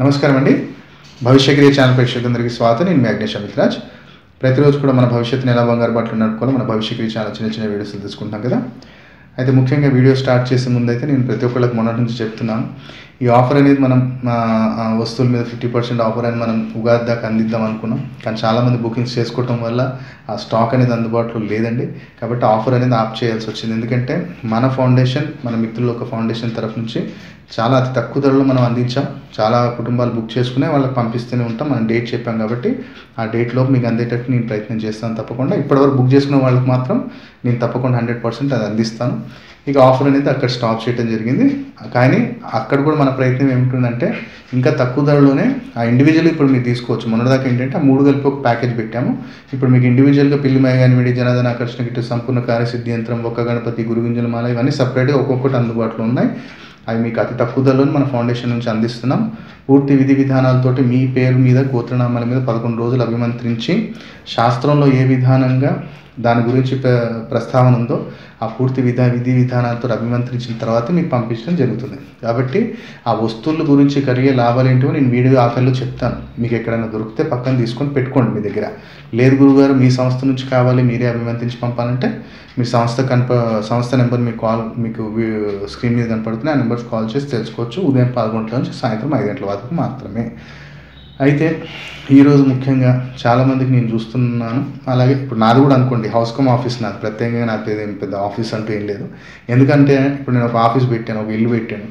నమస్కారం అండి భవిష్యక్రియ ఛానల్ ప్రేక్షకులందరికీ స్వాగతం. నేను మ్యాగ్నేష్ అమిత్రాజ్. ప్రతిరోజు కూడా మన భవిష్యత్తుని ఎలా బంగారు బట్టలు నడుపుకోవాలి మన భవిష్యక్రియ ఛానల్ చిన్న చిన్న వీడియోస్ తీసుకుంటాం కదా. అయితే ముఖ్యంగా వీడియో స్టార్ట్ చేసే ముందు అయితే నేను ప్రతి ఒక్కళ్ళకి మొన్నటి నుంచి చెప్తున్నాను. ఈ ఆఫర్ అనేది మనం వస్తువుల మీద ఫిఫ్టీ పర్సెంట్ ఆఫర్ అని మనం ఉగాది దాకా అందిద్దాం అనుకున్నాం. కానీ చాలామంది బుకింగ్స్ చేసుకోవటం వల్ల ఆ స్టాక్ అనేది అందుబాటులో లేదండి. కాబట్టి ఆఫర్ అనేది ఆప్ చేయాల్సి వచ్చింది. ఎందుకంటే మన ఫౌండేషన్ మన మిత్రుల ఒక ఫౌండేషన్ తరఫు నుంచి చాలా అతి తక్కువ ధరలో మనం అందించాం. చాలా కుటుంబాలు బుక్ చేసుకునే వాళ్ళకి పంపిస్తూనే ఉంటాం. మనం డేట్ చెప్పాం కాబట్టి ఆ డేట్లోపు మీకు అందేటట్టు నేను ప్రయత్నం చేస్తాను తప్పకుండా. ఇప్పటివరకు బుక్ చేసుకున్న వాళ్ళకి మాత్రం నేను తప్పకుండా హండ్రెడ్ పర్సెంట్ అది అందిస్తాను. ఇక ఆఫర్ అనేది అక్కడ స్టాప్ చేయడం జరిగింది. కానీ అక్కడ కూడా మన ప్రయత్నం ఏమిటంటే ఇంకా తక్కువ ధరలోనే ఆ ఇండివిజువల్ ఇప్పుడు మీరు తీసుకోవచ్చు. మొన్నటిదాకా ఏంటంటే ఆ మూడు కలిపి ఒక ప్యాకేజ్ పెట్టాము. ఇప్పుడు మీకు ఇండివిజువల్గా పిల్లి మయగానివిడి జనాదన ఆకర్షణ గిట్టు సంపూర్ణ కార్యసిద్ధి యంత్రం ఒక్క గణపతి గురుగుంజల మాల ఇవన్నీ సపరేట్గా ఒక్కొక్కటి అందుబాటులో ఉన్నాయి. అవి మీకు అతి తక్కువ ధరలోనే మన ఫౌండేషన్ నుంచి అందిస్తున్నాం. పూర్తి విధి విధానాలతోటి మీ పేరు మీద గోత్రనామాల మీద పదకొండు రోజులు అభిమంత్రించి శాస్త్రంలో ఏ విధానంగా దాని గురించి ప్ర- ప్రస్తావన ఉందో ఆ పూర్తి విధా విధి విధానాలతో అభిమంత్రించిన తర్వాత మీకు పంపించడం జరుగుతుంది. కాబట్టి ఆ వస్తువుల గురించి కలిగే లాభాలు ఏంటో నేను వీడియో ఆఖరిలో చెప్తాను. మీకు ఎక్కడైనా దొరికితే పక్కన తీసుకొని పెట్టుకోండి మీ దగ్గర. లేదు గురుగారు మీ సంస్థ నుంచి కావాలి మీరే అభిమంత్రించి పంపాలంటే మీ సంస్థ కనప సంస్థ నెంబర్ మీకు కాల్ మీకు స్క్రీన్ మీద కనపడుతుంది ఆ నెంబర్స్ కాల్ చేసి తెలుసుకోవచ్చు. ఉదయం పదకొండు నుంచి సాయంత్రం ఐదు గంటల వరకు మాత్రమే. అయితే ఈరోజు ముఖ్యంగా చాలామందికి నేను చూస్తున్నాను. అలాగే ఇప్పుడు నాది కూడా అనుకోండి హౌస్ కమ్ ఆఫీస్ నాది. ప్రత్యేకంగా నాకు ఏం పెద్ద ఆఫీస్ అంటూ ఏం లేదు. ఎందుకంటే ఇప్పుడు నేను ఒక ఆఫీస్ పెట్టాను ఒక ఇల్లు పెట్టాను.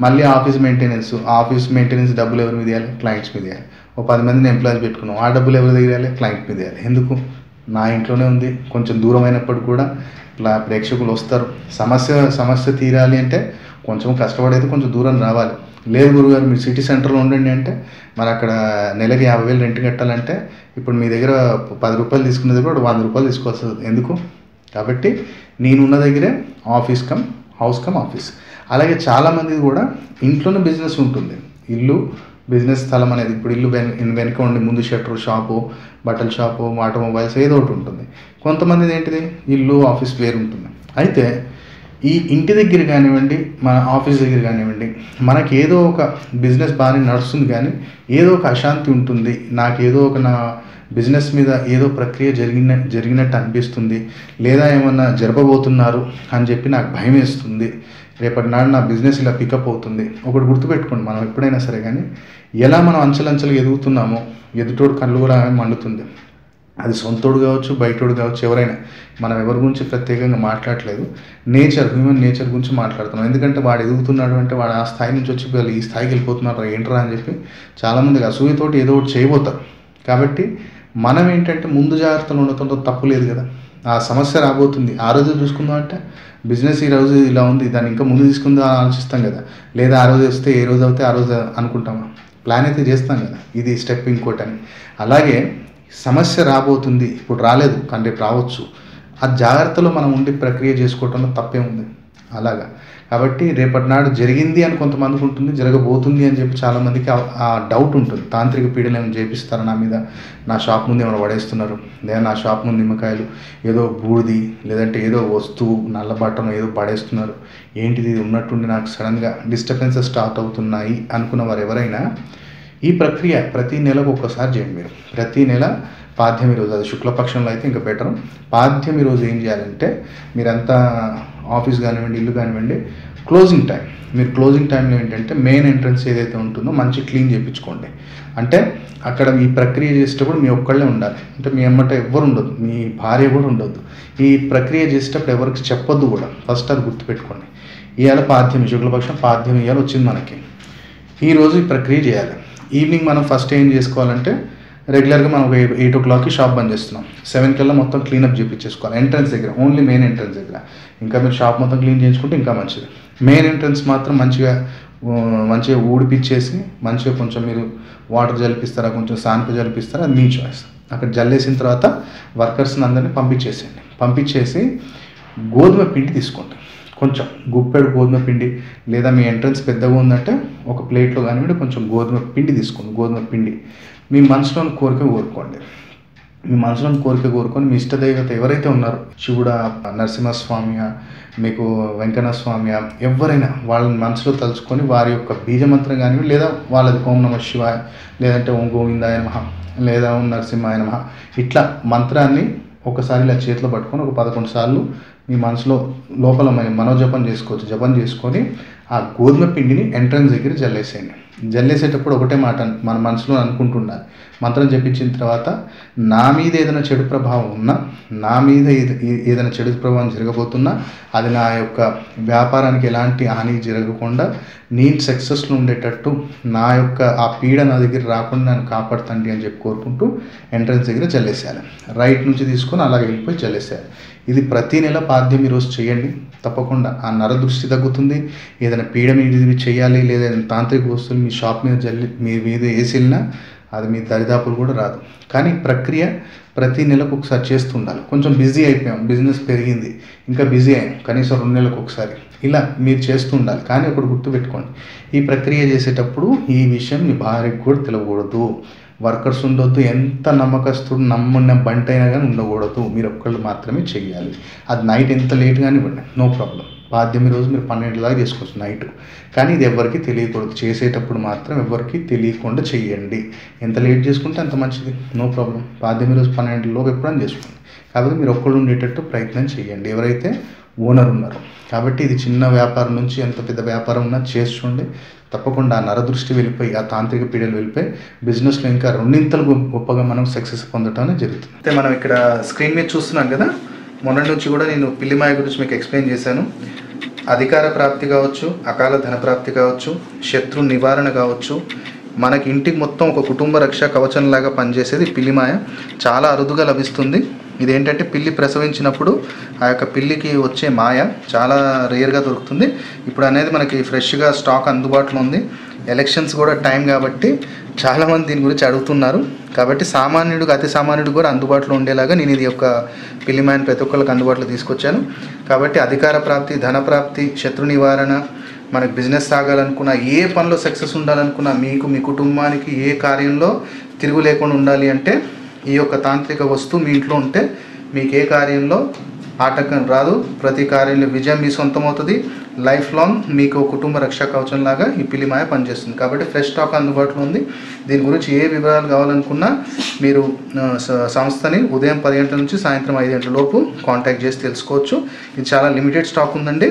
మళ్ళీ ఆఫీస్ మెయింటెనెన్స్ ఆఫీస్ మెయింటెనెన్స్ డబ్బులు ఎవరి మీద ఇవ్వాలి క్లయింట్స్ మీద ఇవ్వాలి ఒక పది మందిని ఎంప్లాయీస్ పెట్టుకున్నాం. ఆ డబ్బులు ఎవరి దగ్గర ఇవ్వాలి క్లయింట్ మీద ఇవ్వాలి ఎందుకు? నా ఇంట్లోనే ఉంది. కొంచెం దూరం అయినప్పుడు కూడా ప్లా- ప్రేక్షకులు వస్తారు. సమస్య సమస్య తీరాలి అంటే కొంచెం కష్టపడైతే కొంచెం దూరం రావాలి. లేదు గురుగారు మీరు సిటీ సెంటర్లో ఉండండి అంటే మరి అక్కడ నెలకి యాభై వేలు రెంట్ కట్టాలంటే ఇప్పుడు మీ దగ్గర పది రూపాయలు తీసుకునే దగ్గర వంద రూపాయలు తీసుకోవాల్సి ఎందుకు? కాబట్టి నేనున్న దగ్గరే office come house come office. అలాగే చాలామంది కూడా ఇంట్లోనే బిజినెస్ ఉంటుంది. ఇల్లు బిజినెస్ స్థలం అనేది ఇప్పుడు ఇల్లు వెన్ వెనక ఉండి ముందు షట్టర్ షాపు బట్టల షాపు ఆటోమొబైల్స్ ఏదో ఒకటి ఉంటుంది. కొంతమంది ఏంటిది? ఇల్లు ఆఫీస్ వేరు ఉంటుంది. అయితే ఈ ఇంటి దగ్గర కానివ్వండి మన ఆఫీస్ దగ్గర కానివ్వండి మనకి ఏదో ఒక బిజినెస్ బాగానే నడుస్తుంది కానీ ఏదో ఒక అశాంతి ఉంటుంది. నాకు ఏదో ఒక నా బిజినెస్ మీద ఏదో ప్రక్రియ జరిగిన జరిగినట్టు అనిపిస్తుంది. లేదా ఏమన్నా జరపబోతున్నారు అని చెప్పి నాకు భయం వేస్తుంది. రేపటి నాడు నా బిజినెస్ ఇలా పికప్ అవుతుంది. ఒకటి గుర్తుపెట్టుకోండి మనం ఎప్పుడైనా సరే కానీ ఎలా మనం అంచెలంచెలు ఎదుగుతున్నామో ఎదుటోడు కళ్ళు కూడా మండుతుంది. అది సొంతోడు కావచ్చు బయటోడు కావచ్చు ఎవరైనా. మనం ఎవరి గురించి ప్రత్యేకంగా మాట్లాడట్లేదు నేచర్ హ్యూమన్ నేచర్ గురించి మాట్లాడుతున్నాం. ఎందుకంటే వాడు ఎదుగుతున్నాడు అంటే వాడు ఆ స్థాయి నుంచి వచ్చి వీళ్ళు ఈ స్థాయికి వెళ్ళిపోతున్నారు ఏంట్రా అని చెప్పి చాలామందికి అసూయతోటి ఏదో ఒకటి చేయబోతారు. కాబట్టి మనం ఏంటంటే ముందు జాగ్రత్తలు ఉండటంతో తప్పు లేదు కదా. ఆ సమస్య రాబోతుంది. ఆ రోజు చూసుకుందాం అంటే బిజినెస్ ఈ రోజు ఇలా ఉంది. దాన్ని ఇంకా ముందు తీసుకుందాం ఆలోచిస్తాం కదా. లేదా ఆ రోజు వస్తే ఏ రోజు అవుతే ఆ రోజు అనుకుంటామా? ప్లాన్ అయితే చేస్తాం కదా. ఇది స్టెప్ ఇంకోటి అని. అలాగే సమస్య రాబోతుంది ఇప్పుడు రాలేదు కానీ రేపు రావచ్చు. ఆ జాగ్రత్తలో మనం ఉండి ప్రక్రియ చేసుకోవటంలో తప్పే ఉంది. అలాగా. కాబట్టి రేపటి నాడు జరిగింది అని కొంతమందికి ఉంటుంది జరగబోతుంది అని చెప్పి చాలామందికి ఆ- డౌట్ ఉంటుంది. తాంత్రిక పీడలు ఏమైనా చేపిస్తారు నా మీద? నా షాప్ ముందు ఏమైనా పడేస్తున్నారు? లేదా నా షాప్ ముందు నిమ్మకాయలు ఏదో బూడిది లేదంటే ఏదో వస్తువు నల్ల బట్టను ఏదో పడేస్తున్నారు. ఏంటిది ఇది? ఉన్నట్టుండి నాకు సడన్గా డిస్టర్బెన్సెస్ స్టార్ట్ అవుతున్నాయి అనుకున్న వారు ఎవరైనా ఈ ప్రక్రియ ప్రతి నెలకు ఒక్కసారి చేయండి మీరు. ప్రతి నెల పాద్యమి రోజు అది శుక్లపక్షంలో అయితే ఇంకా బెటర్. పాద్యమి రోజు ఏం చేయాలంటే మీరంతా ఆఫీస్ కానివ్వండి ఇల్లు కానివ్వండి క్లోజింగ్ టైం. మీరు క్లోజింగ్ టైంలో ఏంటంటే మెయిన్ ఎంట్రన్స్ ఏదైతే ఉంటుందో మంచి క్లీన్ చేయించుకోండి. అంటే అక్కడ ఈ ప్రక్రియ చేసేటప్పుడు మీ ఒక్కళ్ళే ఉండాలి. అంటే మీ అమ్మట ఎవ్వరు ఉండదు మీ భార్య కూడా ఉండొద్దు. ఈ ప్రక్రియ చేసేటప్పుడు ఎవరికి చెప్పొద్దు కూడా ఫస్ట్ అది గుర్తుపెట్టుకోండి. ఇవాళ పాద్యమి శుక్లపక్షం పాద్యం ఇవాళ వచ్చింది మనకి. ఈరోజు ఈ ప్రక్రియ చేయాలి. ఈవినింగ్ మనం ఫస్ట్ ఏం చేసుకోవాలంటే రెగ్యులర్గా మనం ఒక ఎయిట్ ఓ క్లాక్కి షాప్ బంద్ చేస్తున్నాం. సెవెన్ కల్లా మొత్తం క్లీనప్ చేయించేసుకోవాలి ఎంట్రన్స్ దగ్గర ఓన్లీ మెయిన్ ఎంట్రన్స్ దగ్గర. ఇంకా మీరు షాప్ మొత్తం క్లీన్ చేయించుకుంటే ఇంకా మంచిది. మెయిన్ ఎంట్రన్స్ మాత్రం మంచిగా మంచిగా ఊడిపిచ్చేసి మంచిగా కొంచెం మీరు వాటర్ జలిపిస్తారా కొంచెం సాన్పు జలిపిస్తారా అది మీ చాయిస్ అక్కడ జల్లేసిన తర్వాత వర్కర్స్ని అందరినీ పంపించేసేయండి. పంపించేసి గోధుమ పిండి తీసుకోండి. కొంచెం గుప్పెడు గోధుమ పిండి లేదా మీ ఎంట్రన్స్ పెద్దగా ఉందంటే ఒక ప్లేట్లో కానివ్వండి కొంచెం గోధుమ పిండి తీసుకోండి గోధుమ పిండి. మీ మనసులోని కోరిక కోరుకోండి. మీ మనసులోని కోరిక కోరుకొని మీ ఇష్టదైవత ఎవరైతే ఉన్నారో శివుడా నరసింహస్వామి మీకు వెంకన్న స్వామి ఎవరైనా వాళ్ళని మనసులో తలుచుకొని వారి యొక్క బీజమంత్రం కానివ్వండి లేదా వాళ్ళది ఓం నమ శివాయ లేదంటే ఓం గోవిందాయ నమ లేదా ఓం నరసింహాయ నమ ఇట్లా మంత్రాన్ని ఒకసారి ఇలా చేతిలో పట్టుకొని ఒక పదకొండు సార్లు మీ మనసులో లోపల మన మనోజపం చేసుకోవచ్చు జపం చేసుకొని ఆ గోధుమ పిండిని ఎంట్రన్స్ దగ్గర జల్లేసేయండి. జల్లేసేటప్పుడు ఒకటే మాట మన మనసులో అనుకుంటుండాలి మంత్రం చెప్పించిన తర్వాత నా మీద ఏదైనా చెడు ప్రభావం ఉన్నా నా మీద ఏదైనా చెడు ప్రభావం జరగబోతున్నా అది నా యొక్క వ్యాపారానికి ఎలాంటి హాని జరగకుండా నేను సక్సెస్లో ఉండేటట్టు నా యొక్క ఆ పీడ నా దగ్గర రాకుండా నన్ను కాపాడుతండి అని చెప్పి కోరుకుంటూ ఎంట్రన్స్ దగ్గర జల్లేసేయాలి. రైట్ నుంచి తీసుకొని అలాగే వెళ్ళిపోయి జల్లేసేయాలి. ఇది ప్రతి నెల పాద్యం ఈరోజు చేయండి. తప్పకుండా ఆ నరదృష్టి తగ్గుతుంది. ఏదైనా పీడ మీద చేయాలి లేదా ఏదైనా తాంత్రిక వస్తువులు మీ షాప్ మీద జల్లి మీ మీద వేసి వెళ్ళినా అది మీ దరిదాపులు కూడా రాదు. కానీ ప్రక్రియ ప్రతి నెలకు ఒకసారి చేస్తుండాలి. కొంచెం బిజీ అయిపోయాం బిజినెస్ పెరిగింది ఇంకా బిజీ అయ్యాం కనీసం రెండు నెలలకు ఒకసారి. ఇలా మీరు చేస్తూ ఉండాలి కానీ ఒకటి గుర్తుపెట్టుకోండి. ఈ ప్రక్రియ చేసేటప్పుడు ఈ విషయం మీ భార్యకు కూడా తెలవకూడదు. వర్కర్స్ ఉండొద్దు ఎంత నమ్మకస్తుడు నమ్మున్న బంట అయినా కానీ ఉండకూడదు. మీరు ఒక్కళ్ళు మాత్రమే చేయాలి అది నైట్ ఎంత లేట్ కానివ్వండి నో ప్రాబ్లం. పాద్యం రోజు మీరు పన్నెండు దాకా చేసుకోవచ్చు నైట్. కానీ ఇది ఎవరికి తెలియకూడదు. చేసేటప్పుడు మాత్రం ఎవరికి తెలియకుండా చెయ్యండి. ఎంత లేట్ చేసుకుంటే అంత మంచిది. No problem. పాద్యం రోజు పన్నెండులోపు ఎప్పుడైనా చేసుకోండి. కాబట్టి మీరు ఒక్కళ్ళు ఉండేటట్టు ప్రయత్నం చేయండి ఎవరైతే ఓనర్ ఉన్నారో. కాబట్టి ఇది చిన్న వ్యాపారం నుంచి ఎంత పెద్ద వ్యాపారం ఉన్నా చేస్తుండే తప్పకుండా ఆ నరదృష్టి వెళ్ళిపోయి ఆ తాంత్రిక పీడలు వెళ్ళిపోయి బిజినెస్లో ఇంకా రెండింతలు గొప్పగా మనం సక్సెస్ పొందటం జరుగుతుంది. అయితే మనం ఇక్కడ స్క్రీన్ మీద చూస్తున్నాం కదా? మొన్నటి నుంచి కూడా నేను పిల్లిమాయ గురించి మీకు ఎక్స్ప్లెయిన్ చేశాను. అధికార ప్రాప్తి కావచ్చు అకాల ధన ప్రాప్తి కావచ్చు శత్రు నివారణ కావచ్చు. మనకి ఇంటికి మొత్తం ఒక కుటుంబ రక్ష కవచంలాగా పనిచేసేది పిల్లిమాయ చాలా అరుదుగా లభిస్తుంది. ఇదేంటంటే పిల్లి ప్రసవించినప్పుడు ఆ యొక్క పిల్లికి వచ్చే మాయ చాలా రేర్గా దొరుకుతుంది. ఇప్పుడు అనేది మనకి ఫ్రెష్గా స్టాక్ అందుబాటులో ఉంది. ఎలక్షన్స్ కూడా టైం కాబట్టి చాలామంది దీని గురించి అడుగుతున్నారు. కాబట్టి సామాన్యుడికి అతి సామాన్యుడు కూడా అందుబాటులో ఉండేలాగా నేను ఇది యొక్క పిల్లిమాయన్ ప్రతి ఒక్కరికి అందుబాటులో తీసుకొచ్చాను. కాబట్టి అధికార ప్రాప్తి ధన ప్రాప్తి శత్రు నివారణ మనకు బిజినెస్ సాగాలనుకున్న ఏ పనిలో సక్సెస్ ఉండాలనుకున్నా మీకు మీ కుటుంబానికి ఏ కార్యంలో తిరుగు లేకుండా ఉండాలి అంటే ఈ యొక్క తాంత్రిక వస్తువు మీ ఇంట్లో ఉంటే మీకు ఏ కార్యంలో ఆటంకం రాదు. ప్రతి కార్యంలో విజయం మీ సొంతం అవుతుంది లైఫ్ లాంగ్ మీకు కుటుంబ రక్షా కవచం లాగా ఈ పిలిమాయ పనిచేస్తుంది. కాబట్టి ఫ్రెష్ స్టాక్ అందుబాటులో ఉంది. దీని గురించి ఏ వివరాలు కావాలనుకున్నా మీరు సంస్థని ఉదయం పది గంటల నుంచి సాయంత్రం ఐదు గంటల లోపు కాంటాక్ట్ చేసి తెలుసుకోవచ్చు. ఇది చాలా లిమిటెడ్ స్టాక్ ఉందండి.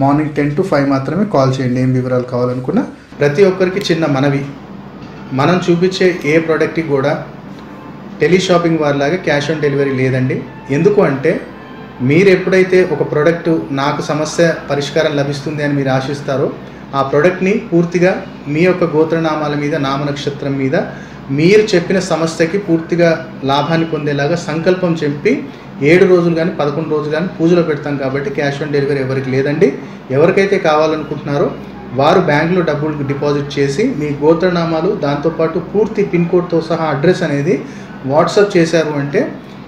మార్నింగ్ టెన్ టు ఫైవ్ మాత్రమే కాల్ చేయండి ఏం వివరాలు కావాలనుకున్నా. ప్రతి ఒక్కరికి చిన్న మనవి. మనం చూపించే ఏ ప్రోడక్ట్కి కూడా టెలిషాపింగ్ వారిలాగా క్యాష్ ఆన్ డెలివరీ లేదండి. ఎందుకు అంటే మీరు ఎప్పుడైతే ఒక ప్రోడక్ట్ నాకు సమస్య పరిష్కారం లభిస్తుంది అని మీరు ఆశిస్తారో ఆ ప్రోడక్ట్ని పూర్తిగా మీ యొక్క గోత్రనామాల మీద నామ నక్షత్రం మీద మీరు చెప్పిన సమస్యకి పూర్తిగా లాభాన్ని పొందేలాగా సంకల్పం చెప్పి ఏడు రోజులు కానీ పదకొండు రోజులు కానీ పూజలో పెడతాం కాబట్టి క్యాష్ ఆన్ డెలివరీ ఎవరికి లేదండి. ఎవరికైతే కావాలనుకుంటున్నారో వారు బ్యాంకులో డబ్బులు డిపాజిట్ చేసి మీ గోత్రనామాలు దాంతోపాటు పూర్తి పిన్ కోడ్తో సహా అడ్రస్ అనేది వాట్సాప్ చేశారు అంటే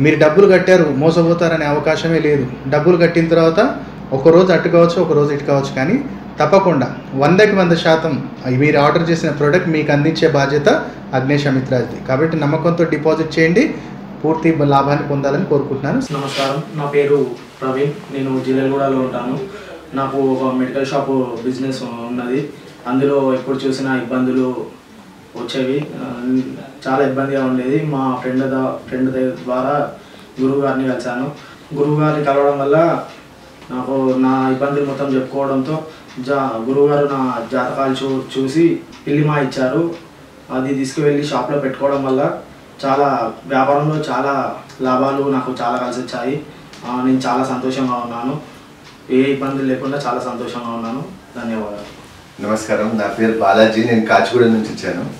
మీరు డబ్బులు కట్టారు మోసపోతారనే అవకాశమే లేదు. డబ్బులు కట్టిన తర్వాత ఒక రోజు అటు కావచ్చు ఒక రోజు ఇటు కావచ్చు కానీ తప్పకుండా వందకి వంద శాతం మీరు ఆర్డర్ చేసిన ప్రోడక్ట్ మీకు అందించే బాధ్యత అగ్నేష్ అమిత్రాజ్ది కాబట్టి నమ్మకంతో డిపాజిట్ చేయండి. పూర్తి లాభాన్ని పొందాలని కోరుకుంటున్నాను. నమస్కారం. నా పేరు ప్రవీణ్. నేను జిల్లెలగూడలో ఉంటాను. నాకు ఒక మెడికల్ షాప్ బిజినెస్ ఉన్నది. అందులో ఎప్పుడు చూసినా ఇబ్బందులు వచ్చేవి. చాలా ఇబ్బందిగా ఉండేది. మా ఫ్రెండ్ ద- ఫ్రెండ్ ద్వారా గురువు గారిని కలిశాను. గురువు గారిని కలవడం వల్ల నాకు నా ఇబ్బందులు మొత్తం చెప్పుకోవడంతో జా గురువుగారు నా జాతకాలు చూ చూసి పిల్లిమా ఇచ్చారు. అది తీసుకువెళ్ళి షాప్లో పెట్టుకోవడం వల్ల చాలా వ్యాపారంలో చాలా లాభాలు నాకు చాలా కలిసి వచ్చాయి. నేను చాలా సంతోషంగా ఉన్నాను. ఏ ఇబ్బంది లేకుండా చాలా సంతోషంగా ఉన్నాను. ధన్యవాదాలు. నమస్కారం. నా పేరు బాలాజీ. నేను కాచిగూడ నుంచి వచ్చాను.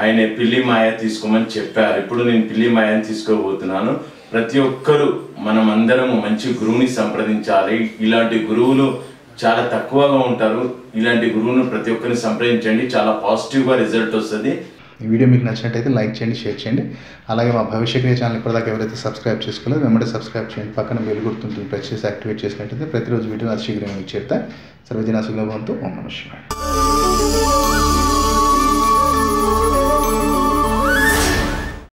ఆయన పిల్లి మాయ తీసుకోమని చెప్పారు. ఇప్పుడు నేను పిల్లి మాయని తీసుకోబోతున్నాను. ప్రతి ఒక్కరూ మనం అందరము మంచి గురువుని సంప్రదించాలి. ఇలాంటి గురువులు చాలా తక్కువగా ఉంటారు. ఇలాంటి గురువును ప్రతి ఒక్కరిని సంప్రదించండి. చాలా పాజిటివ్గా రిజల్ట్ వస్తుంది. ఈ వీడియో మీకు నచ్చినట్టయితే లైక్ చేయండి షేర్ చేయండి. అలాగే మా భవిష్య క్రియ ఛానల్ ఇప్పటిదాకా ఎవరైతే సబ్స్క్రైబ్ చేసుకోలేదు వెంబడే సబ్స్క్రైబ్ చేయండి. పక్కన బెల్ గుర్తుంటుంది ప్రెస్ చేసి యాక్టివేట్ చేసినట్టయితే ప్రతిరోజు వీడియో అతి శీఘ్రంగా మీకు చేరుతాయి సర్వజన సులభంతో ఓం నమ